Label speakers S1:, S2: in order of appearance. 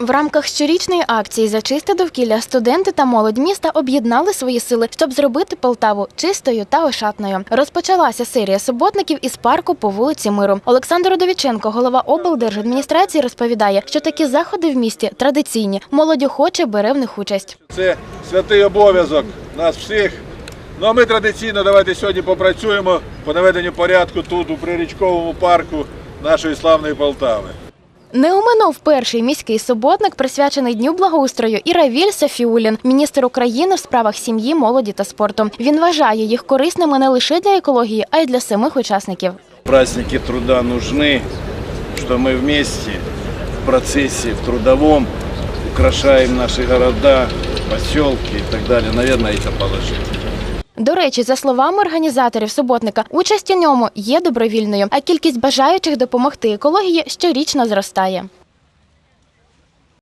S1: В рамках щорічної акції за чисте довкілля студенти та молодь міста об'єднали свої сили, щоб зробити Полтаву чистою та ошатною. Розпочалася серія суботників із парку по вулиці Миру. Олександр Удовіченко, голова облдержадміністрації, розповідає, що такі заходи в місті традиційні. Молодь охоче бере в них участь.
S2: Це святий обов'язок нас всіх. Ну а ми традиційно давайте сьогодні попрацюємо по наведенню порядку тут, у прирічковому парку нашої славної Полтави.
S1: Не оминув перший міський суботник, присвячений Дню благоустрою, і Равіль Софіулін, міністр України в справах сім'ї, молоді та спорту. Він вважає їх корисними не лише для екології, а й для самих учасників.
S3: Праздники труда нужны, что мы вместе в процессе, в трудовом украшаем наши города, поселки и так далее. Наверное, это положительно.
S1: До речі, за словами організаторів суботника, участь у ньому є добровільною, а кількість бажаючих допомогти екології щорічно зростає.